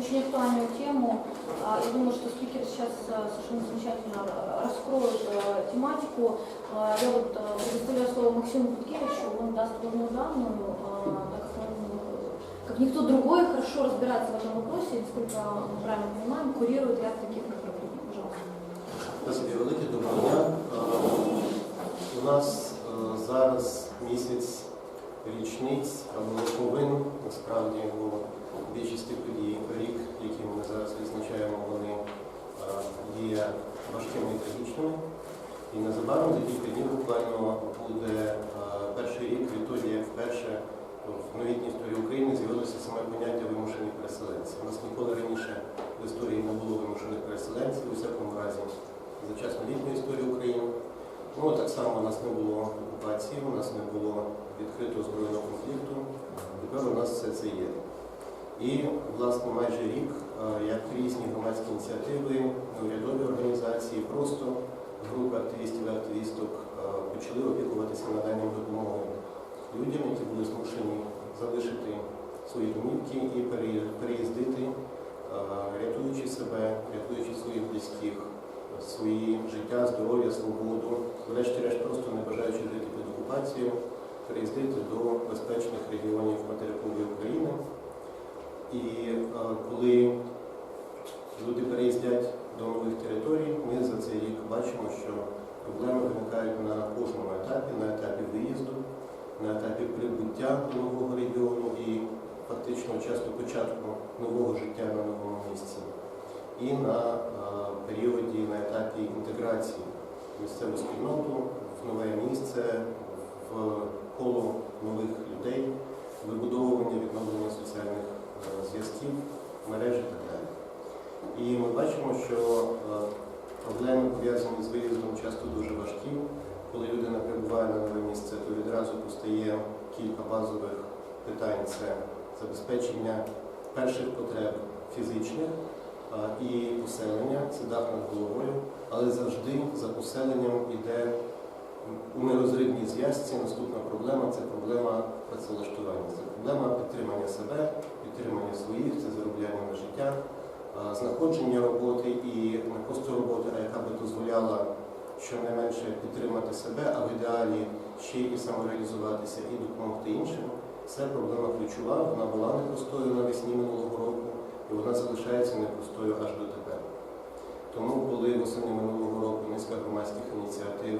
очень актуальную тему. А, Я думаю, что спикер сейчас а, совершенно замечательно а, раскроет а, тематику. А, Я вот а, предоставляю слово Максиму Буткевичу, он даст полную данную, а, так как он, э, как никто другой, хорошо разбирается в этом вопросе, насколько мы правильно понимаем, курирует ряд таких направлений. Пожалуйста. Спасибі велике, доброго дня. Е, У нас е, зараз місяць річниць або роковин, насправді, бо більшості подій рік, які ми зараз відзначаємо, вони е, є важкими і трагічними. І незабаром за кілька днів буквально буде е, перший рік відтоді, як вперше в новітній історії України з'явилося саме поняття вимушені переселенці. У нас ніколи раніше в історії не було вимушених переселенців, у всякому разі за час новітньої історії України. Ну, так само у нас не було окупації, у нас не було відкритого збройного конфлікту. Тепер у нас все це є. І, власне, майже рік, е, як різні громадські ініціативи, неурядові організації, просто групи активістів і активісток е, почали опікуватися наданням допомоги людям, які були змушені залишити свої домівки і переїздити, е, рятуючи себе, рятуючи своїх близьких, свої життя, здоров'я, свободу, врешті-решт просто не бажаючи жити під окупацією, переїздити до безпечних регіонів материкової України. І е, коли люди переїздять до нових територій, ми за цей рік бачимо, що проблеми виникають на кожному етапі, на етапі виїзду, на етапі прибуття до нового регіону і фактично часто початку нового життя на новому місці. І на е, періоді, на етапі інтеграції місцеву спільноту, в нове місце, в коло нових людей, вибудовування, відновлення соціальних зв'язків, мереж і так далі. І ми бачимо, що е, проблеми пов'язані з виїздом часто дуже важкі. Коли людина прибуває на нове місце, то відразу постає кілька базових питань. Це забезпечення перших потреб фізичних, і поселення, це дах над головою, але завжди за поселенням іде у нерозривній зв'язці. Наступна проблема це проблема працевлаштування. Це проблема підтримання себе, підтримання своїх, це заробляння на життя, знаходження роботи і не просто роботи, а яка би дозволяла щонайменше підтримати себе, а в ідеалі ще і самореалізуватися і допомогти іншим. Це проблема ключова, вона була непростою навесні минулого року і вона залишається непростою аж до тепер. Тому, коли восени минулого року низка громадських ініціатив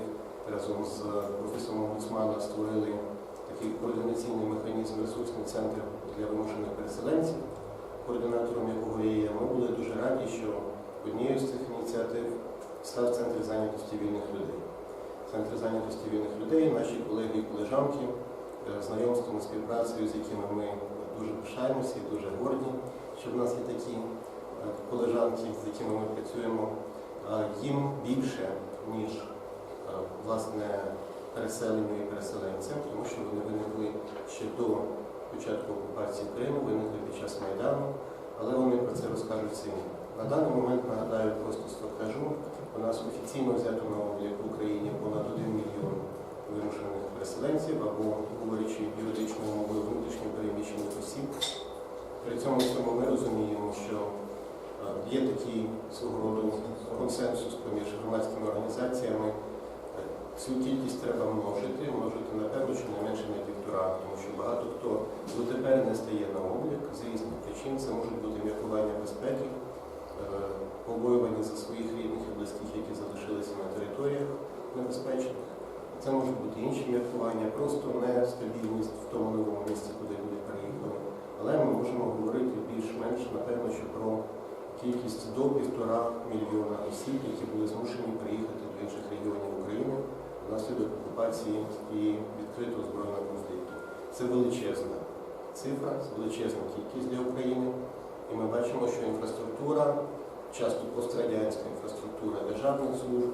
разом з офісом омбудсмана створили такий координаційний механізм, ресурсний центр для вимушених переселенців, координатором якого я є, ми були дуже раді, що однією з цих ініціатив став центр зайнятості вільних людей. Центр зайнятості вільних людей, наші колеги і колежанки, е, знайомством співпрацею, з якими ми дуже пишаємося і дуже горді, що в нас є такі е, колежанки, з якими ми працюємо, їм більше, ніж е, власне переселенню і переселенцям, тому що вони виникли ще до початку окупації Криму, виникли під час Майдану, але вони про це розкажуть самі. На даний момент нагадаю просто скажу, у нас офіційно взято на облік в Україні понад 1 мільйон вимушених переселенців або, говорячи юридичною мовою, внутрішньо переміщених осіб. При цьому всьому ми розуміємо, що е, є такий свого роду консенсус поміж громадськими організаціями. Цю кількість треба множити, множити напевно, що не менше на півтора, тому що багато хто дотепер не стає на облік з різних причин. Це можуть бути міркування безпеки, е, побоювання за своїх рідних і близьких, які залишилися на територіях небезпечних. Це можуть бути інші міркування, просто нестабільність в тому новому місці, куди люди переїхали. Але ми можемо говорити більш-менш, напевно, що про кількість до півтора мільйона осіб, які були змушені приїхати до інших регіонів України внаслідок окупації і відкритого збройного конфлікту. Це величезна цифра, це величезна кількість для України. І ми бачимо, що інфраструктура, часто пострадянська інфраструктура державних служб,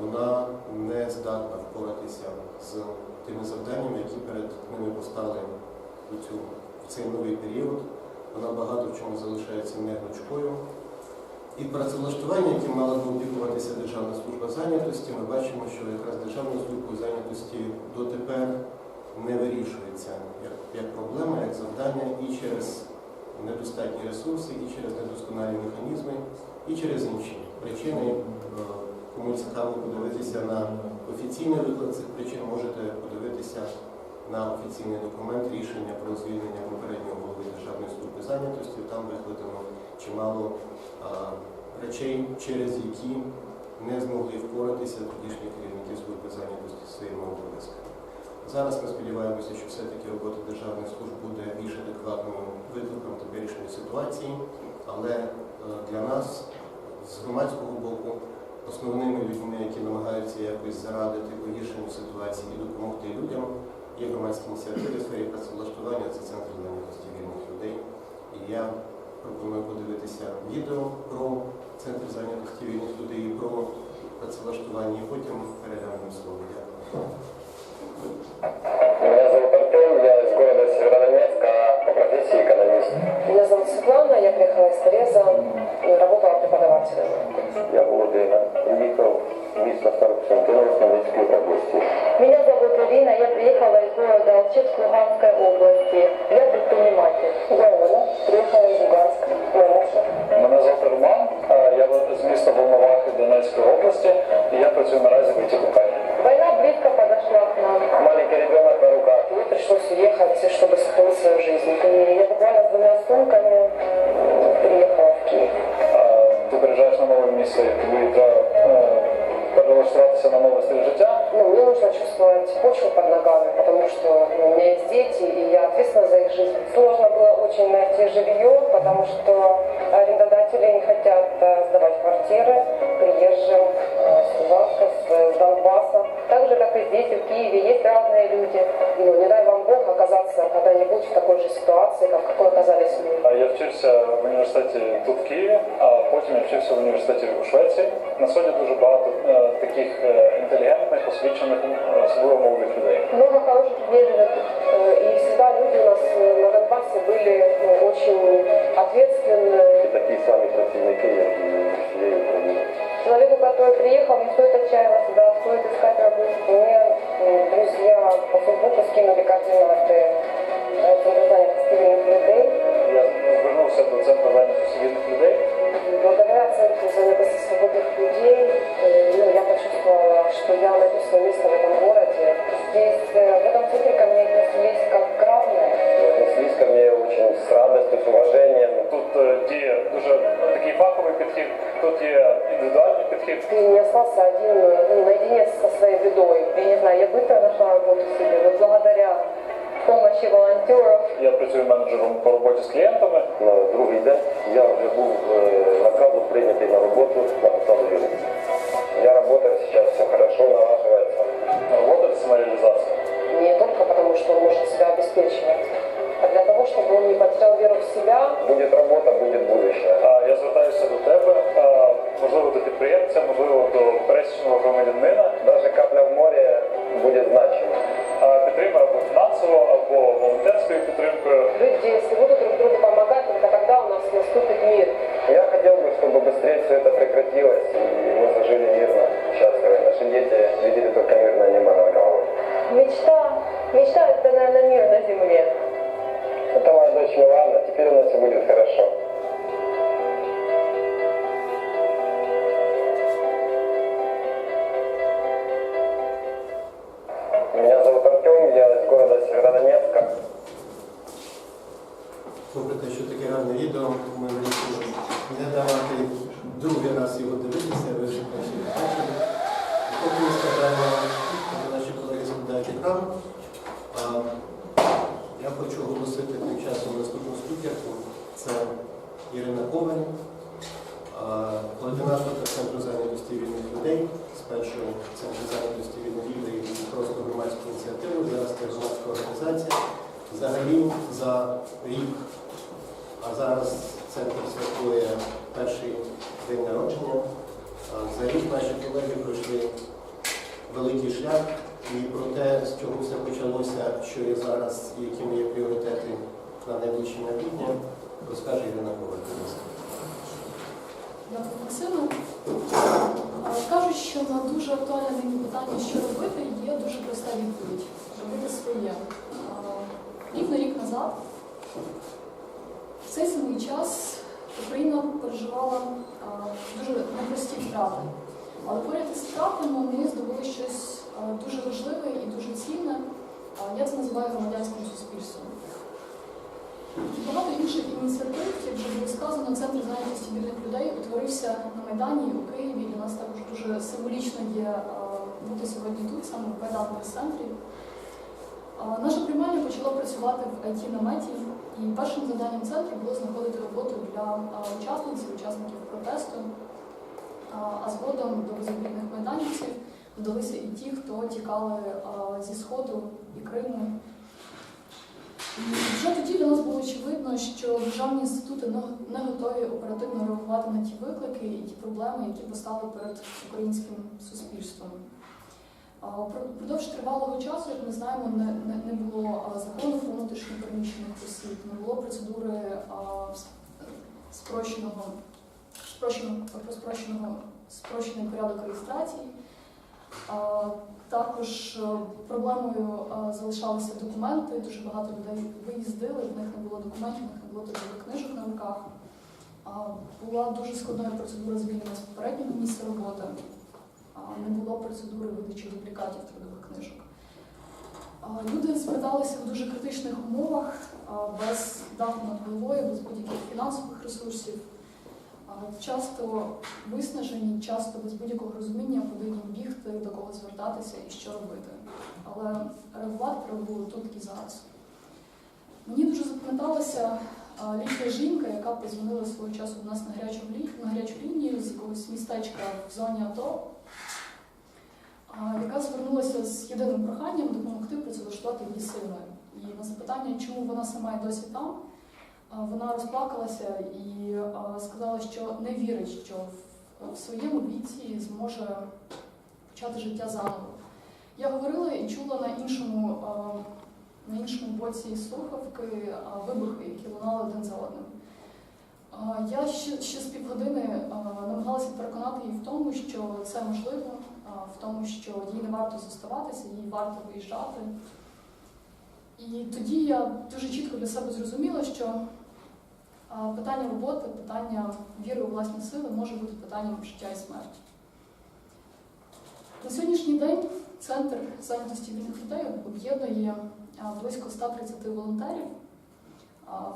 вона не здатна впоратися з тими завданнями, які перед ними постали в цей новий період. Вона багато в чому залишається негнучкою. І працевлаштування, яким мала б опікуватися Державна служба зайнятості, ми бачимо, що якраз Державною службою зайнятості дотепер не вирішується як, як проблема, як завдання і через недостатні ресурси, і через недосконалі механізми, і через інші причини. Е, Кому цікаво подивитися на офіційний виклад цих причин, можете подивитися на офіційний документ рішення про звільнення попереднього голови Державної служби зайнятості. Там викладено чимало речей, через які не змогли впоратися тодішні керівники служби зайнятості своїми обов'язками. Зараз ми сподіваємося, що все-таки робота державних служб буде більш адекватною викликом вирішенню ситуації, але е, для нас з громадського боку основними людьми, які намагаються якось зарадити погіршенню ситуації і допомогти людям, є громадські ініціативи в сфері працевлаштування, це центр зайнятості вільних людей. І я пропоную подивитися відео про центр зайнятості людей і про працевлаштування, і потім передам їм слово. Дякую. Меня зовут Артем, я из города Северодонецка, по профессии экономист. Меня зовут Светлана, я приехала из Тореза, и работала преподавателем. Я Володина, приїхав в місто Старокостянтинов Хмельницької області. Меня зовут Ирина, я приехала из города Алчевск Луганской области. здесь, и в Киеве, есть разные люди. И, ну, не дай вам Бог оказаться когда-нибудь в такой же ситуации, как в какой оказались мы. Е, Я вчився в університеті тут в Києві, а потім я вчився в університеті у Швеції. На сьогодні дуже багато е, таких е, інтелігентних, освічених, е, особливо молодих людей. Много хороших людей живет. Э, И всегда люди у нас э, на Донбассе были ну, очень ответственные, І такі самі працівники, як і всієї України. Человеку, который приехал, не стоит отчаиваться, да, стоит искать работу. Мне м, друзья по Фейсбуку скинули координаты э, Центра занятости вільних людей. Я звернувся до центру зайнятості вільних людей. И благодаря Центру занятости свободных Те, що таке гарне відео, ми вирішили не давати другий раз його дивитися, ви вже перші бачили. Поки ми складаємо, наші колеги складають екран, я хочу оголосити тим часом наступну спікерку. Це Ірина а, координаторка Центру зайнятості вільних людей, спершу Центру зайнятості вільних людей і просто громадську ініціативу, зараз це громадська організація. Взагалі за рік а зараз центр святкує перший день народження. За рік наші колеги пройшли великий шлях і про те, з чого все почалося, що є зараз, і якими є пріоритети на найближче майбутнє, розкаже Ірина Коваль. будь ласка. Дякую, Максиму. А, Кажуть, що на дуже актуальне нині питання, що робити, є дуже проста відповідь робити своє. Рівно рік назад Цей самий час Україна переживала а, дуже непрості втрати. Але поряд із втратами ми здобули щось а, дуже важливе і дуже цінне. А, Я це називаю громадянським суспільством. І Багато інших ініціатив, як вже було сказано, центр зайнятості вільних людей утворився на Майдані у Києві. Для нас також дуже символічно є бути сьогодні тут, саме в Майданному центрі. Наша приймальня почала працювати в it наметі і першим завданням центру було знаходити роботу для учасниць і учасників протесту. А, згодом до безобідних майданівців додалися і ті, хто тікали зі Сходу і Криму. І вже тоді для нас було очевидно, що державні інститути не готові оперативно реагувати на ті виклики і ті проблеми, які постали перед українським суспільством. А, Впродовж тривалого часу, як ми знаємо, не, не, не було закону про внутрішньо переміщених осіб, не було процедури а, спрощеного, спрощеного, про спрощеного, спрощений порядок реєстрації. А, Також е, проблемою е, залишалися документи. Дуже багато людей виїздили, в них не було документів, в них не було трудових книжок на руках. А, Була дуже складною процедура звільнення з попереднього місця роботи. Не було процедури видачі дублікатів трудових книжок. Люди зверталися в дуже критичних умовах, без даху над головою, без будь-яких фінансових ресурсів. Часто виснажені, часто без будь-якого розуміння, куди бігти, до кого звертатися і що робити. Але реагувати треба було тут і зараз. Мені дуже запам'яталася літня жінка, яка позвонила свого часу до нас на гарячу, на гарячу лінію з якогось містечка в зоні АТО, яка звернулася з єдиним проханням допомогти працевлаштувати її сина. І на запитання, чому вона сама й досі там, вона розплакалася і сказала, що не вірить, що в, своєму віці зможе почати життя заново. Я говорила і чула на іншому, на іншому боці слухавки вибухи, які лунали один за одним. Я ще, ще з півгодини намагалася переконати її в тому, що це можливо, в тому, що їй не варто зоставатися, їй варто виїжджати. І тоді я дуже чітко для себе зрозуміла, що питання роботи, питання віри у власні сили може бути питанням життя і смерті. На сьогоднішній день центр зайнятості вільних людей об'єднує близько 130 волонтерів,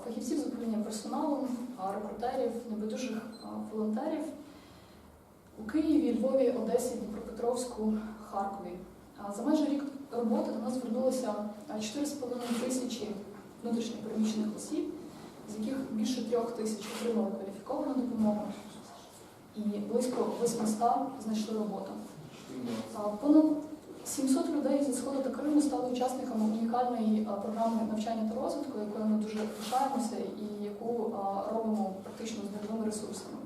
фахівців з управління персоналом, рекрутерів, небайдужих волонтерів у Києві, Львові, Одесі, Дніпропетровську, Харкові. За майже рік роботи до нас звернулося 4,5 тисячі внутрішньо переміщених осіб, з яких більше трьох тисяч отримали кваліфіковану допомогу, і близько 800 знайшли роботу. Понад 700 людей зі Сходу та Криму стали учасниками унікальної програми навчання та розвитку, якою ми дуже пишаємося і яку робимо практично з нульовими ресурсами.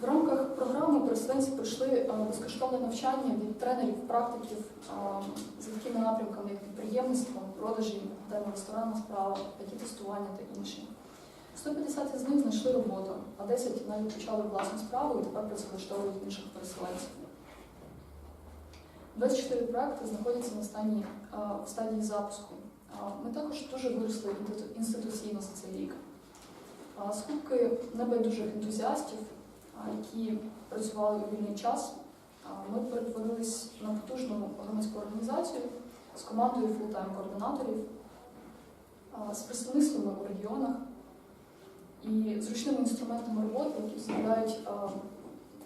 В рамках програми переселенці пройшли безкоштовне навчання від тренерів, практиків з такими напрямками, як підприємництво, продажі, ресторанна справа, тестування та інші. 150 з них знайшли роботу, а 10 навіть почали власну справу і тепер працевлаштовують інших переселенців. 24 проекти знаходяться на стані, в стадії запуску. Ми також дуже виросли інституційно за цей рік. А, Скупки небайдужих ентузіастів, які працювали у вільний час, ми перетворились на потужну громадську організацію з командою фултайм координаторів, з представництвами у регіонах і зручними інструментами роботи, які дозволяють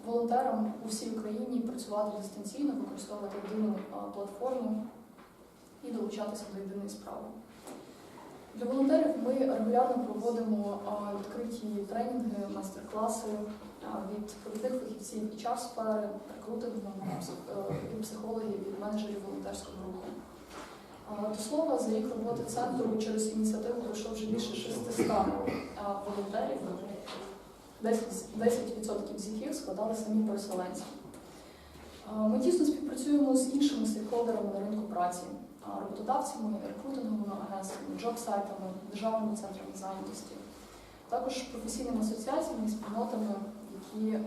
волонтерам у всій Україні працювати дистанційно, використовувати єдину платформу і долучатися до єдиної справи. Для волонтерів ми регулярно проводимо відкриті тренінги, майстер-класи від провідних фахівців і час сфери, рекрутингу, псих- е, від психологів, від менеджерів волонтерського руху. До слова, за рік роботи центру через ініціативу пройшло вже більше 600 волонтерів, 10%, 10% з яких складали самі переселенці. Ми тісно співпрацюємо з іншими стейкхолдерами на ринку праці, роботодавцями, рекрутинговими агентствами, джоб-сайтами, державними центрами зайнятості, також професійними асоціаціями і спільнотами, які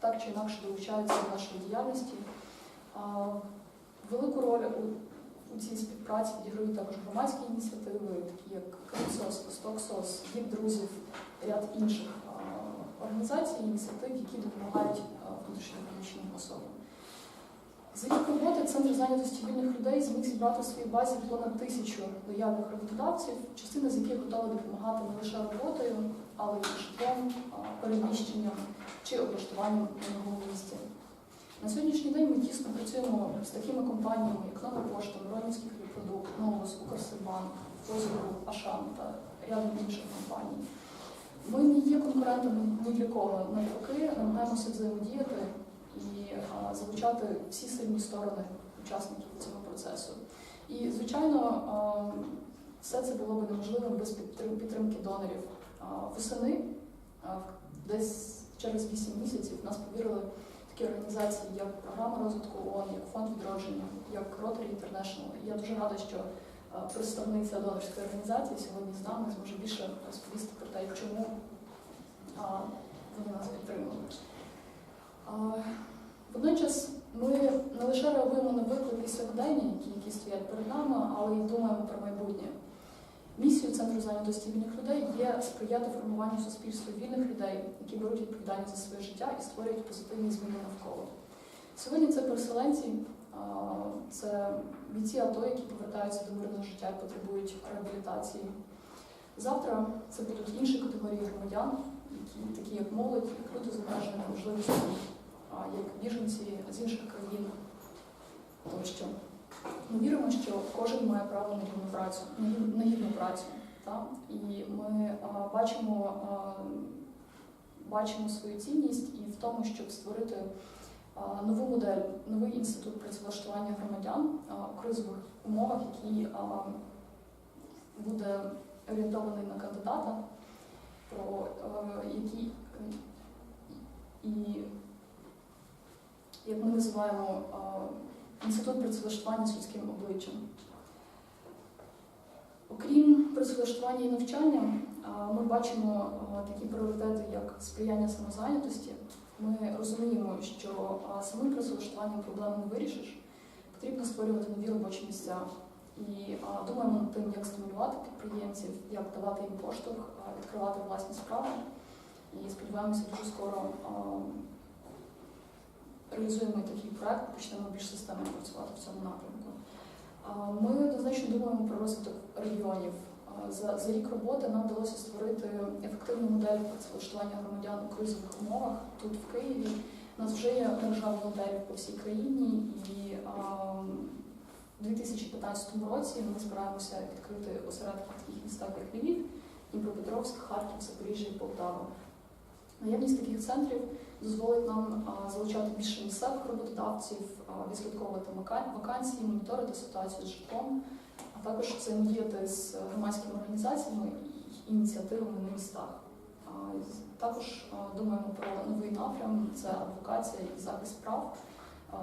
так чи інакше долучаються до нашої діяльності. Велику роль у у цій співпраці відіграють також громадські ініціативи, такі як Крипсос, Стоксос, Гід друзів, ряд інших а, організацій ініціатив, які допомагають особам. За рік роботи Центр зайнятості вільних людей зміг зібрати у своїй базі понад тисячу лояльних роботодавців, частина з яких готова допомагати не лише роботою, але й житлом, переміщенням чи облаштуванням на новому місці. На сьогоднішній день ми тісно працюємо з такими компаніями, як Нова Пошта, Миронівський хлібпродукт, Новос, Укрсибан, Розгру, Ашан та рядом інших компаній. Ми не є конкурентами ні для кого, навпаки, намагаємося взаємодіяти і залучати всі сильні сторони учасників цього процесу. І, звичайно, все це було б неможливим без підтримки донорів. Восени, десь через 8 місяців, нас повірили такі організації, як програма розвитку ООН, як фонд відродження, як Rotary International. І Я дуже рада, що представниця донорської організації сьогодні з нами зможе більше розповісти про те, чому вони нас підтримали. Водночас ми не лише реагуємо на виклики сьогодення, які, які стоять перед нами, але й думаємо про майбутнє. Місією Центру зайнятості вільних людей є сприяти формуванню суспільства вільних людей, які беруть відповідальність за своє життя і створюють позитивні зміни навколо. Сьогодні це переселенці, це бійці АТО, які повертаються до мирного життя і потребують реабілітації. Завтра це будуть інші категорії громадян, які, такі як молодь, як люди з обмеженими можливостями, як біженці з інших країн тощо. Ми віримо, що кожен має право на рівну працю, на гідну працю. Так? І ми а, бачимо, а, бачимо свою цінність і в тому, щоб створити а, нову модель, новий інститут працевлаштування громадян а, у кризових умовах, який а, буде орієнтований на кандидата, про е, які е, і як ми називаємо інститут працевлаштування з людським обличчям. Окрім працевлаштування і навчання, ми бачимо такі пріоритети, як сприяння самозайнятості. Ми розуміємо, що самим працевлаштуванням проблем не вирішиш. Потрібно створювати нові робочі місця. І а, думаємо над тим, як стимулювати підприємців, як давати їм поштовх, а, відкривати власні справи. І сподіваємося, дуже скоро а, реалізуємо такий проект, почнемо більш системно працювати в цьому напрямку. А, Ми однозначно думаємо про розвиток регіонів. А, За, за рік роботи нам вдалося створити ефективну модель працевлаштування громадян у кризових умовах тут, в Києві. У нас вже є мережа волонтерів по всій країні, і а, у 2015 році ми збираємося відкрити осередки в таких містах, як Львів, Дніпропетровськ, Харків, Запоріжжя і Полтава. Наявність таких центрів дозволить нам залучати більше місцевих роботодавців, відслідковувати вакансії, моніторити ситуацію з житлом, а також взаємодіяти з громадськими організаціями і ініціативами на містах. Також думаємо про новий напрям це адвокація і захист прав,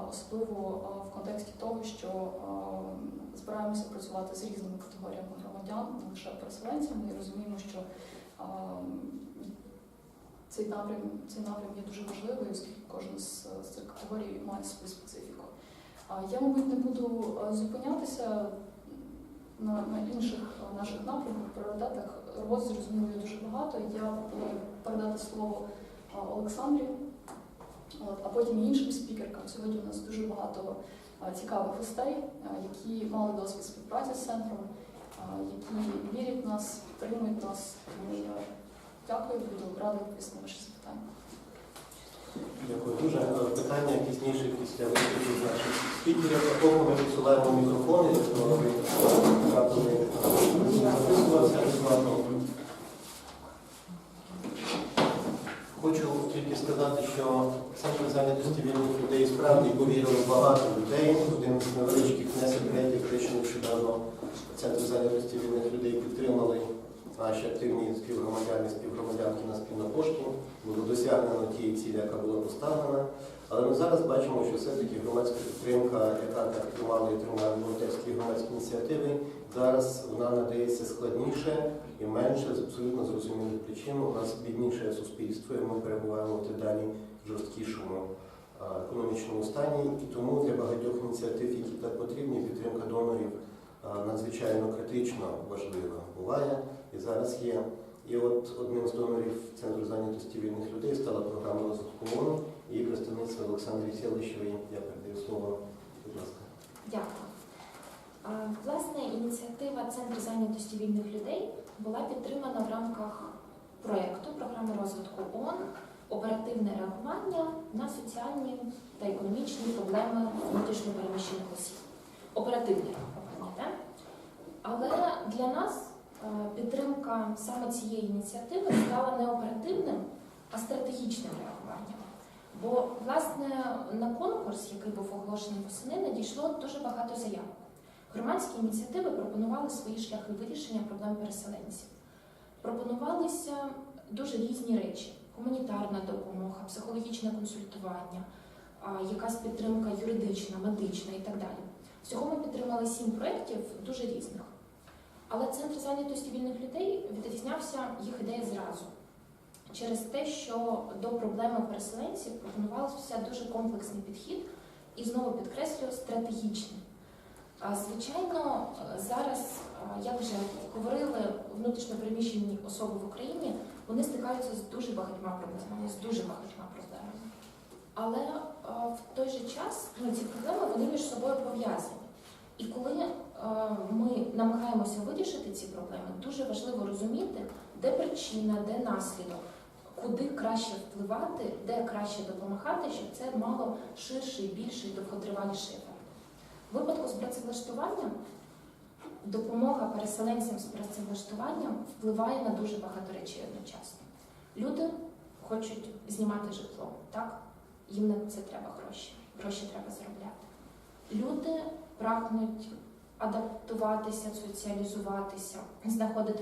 особливо в контексті того, що а, збираємося працювати з різними категоріями громадян, не лише переселенцями, і розуміємо, що цей напрям, цей напрям є дуже важливий, оскільки кожен з, цих категорій має свою специфіку. Я, мабуть, не буду е, зупинятися на, на інших е, наших напрямках, пріоритетах. Роботи зрозуміло дуже багато. Я передати слово е, Олександрі, От, а потім іншим спікеркам. Сьогодні у нас дуже багато е, цікавих гостей, е, які мали досвід співпраці з центром, е, які вірять в нас, підтримують нас. Тому я Дякую, буду рада відповісти на ваші запитання. Дякую дуже. Питання пізніше після виступів наших спікерів. Такого ми відсуваємо мікрофони, якщо ви записуватися. Хочу сказати, що центр зайнятості вільних людей справді повірили багато людей. Один з невеличких не секретів, те, що нещодавно центр зайнятості вільних людей підтримали наші активні співгромадяни, співгромадянки на спільнопошті. Було досягнено тієї цілі, яка була поставлена. Але ми зараз бачимо, що все-таки громадська підтримка, яка так тримала і тримає волонтерські громадські ініціативи, зараз вона надається складніше і менше з абсолютно зрозумілих причин. У нас бідніше суспільство, і ми перебуваємо в дедалі жорсткішому економічному стані, і тому для багатьох ініціатив, які так потрібні, підтримка донорів надзвичайно критично важлива буває і зараз є. І от одним з донорів Центру зайнятості вільних людей стала програма розвитку ООН і представництво Олександрі Селищевої. Я передаю слово, будь ласка. Дякую. Власне, ініціатива Центру зайнятості вільних людей була підтримана в рамках проєкту програми розвитку ООН оперативне реагування на соціальні та економічні проблеми внутрішньопереміщених осіб. Оперативне реагування, так? Але для нас е, підтримка саме цієї ініціативи стала не оперативним, а стратегічним реагуванням. Бо, власне, на конкурс, який був оголошений восени, надійшло дуже багато заявок. Громадські ініціативи пропонували свої шляхи вирішення проблем переселенців. Пропонувалися дуже різні речі: гуманітарна допомога, психологічне консультування, якась підтримка юридична, медична і так далі. Всього ми підтримали сім проєктів дуже різних. Але центр зайнятості вільних людей відрізнявся їх ідея зразу через те, що до проблеми переселенців пропонувався дуже комплексний підхід і знову підкреслюю стратегічний. Звичайно, зараз, як вже говорили, внутрішньопереміщені особи в Україні вони стикаються з дуже багатьма проблемами, з дуже багатьма проблемами. Але в той же час ну, ці проблеми вони між собою пов'язані. І коли ми намагаємося вирішити ці проблеми, дуже важливо розуміти, де причина, де наслідок, куди краще впливати, де краще допомагати, щоб це мало ширший, більший, довготриваліший ефект. В випадку з працевлаштуванням допомога переселенцям з працевлаштуванням впливає на дуже багато речей одночасно. Люди хочуть знімати житло, так? Їм на це треба гроші. Гроші треба заробляти. Люди прагнуть адаптуватися, соціалізуватися, знаходити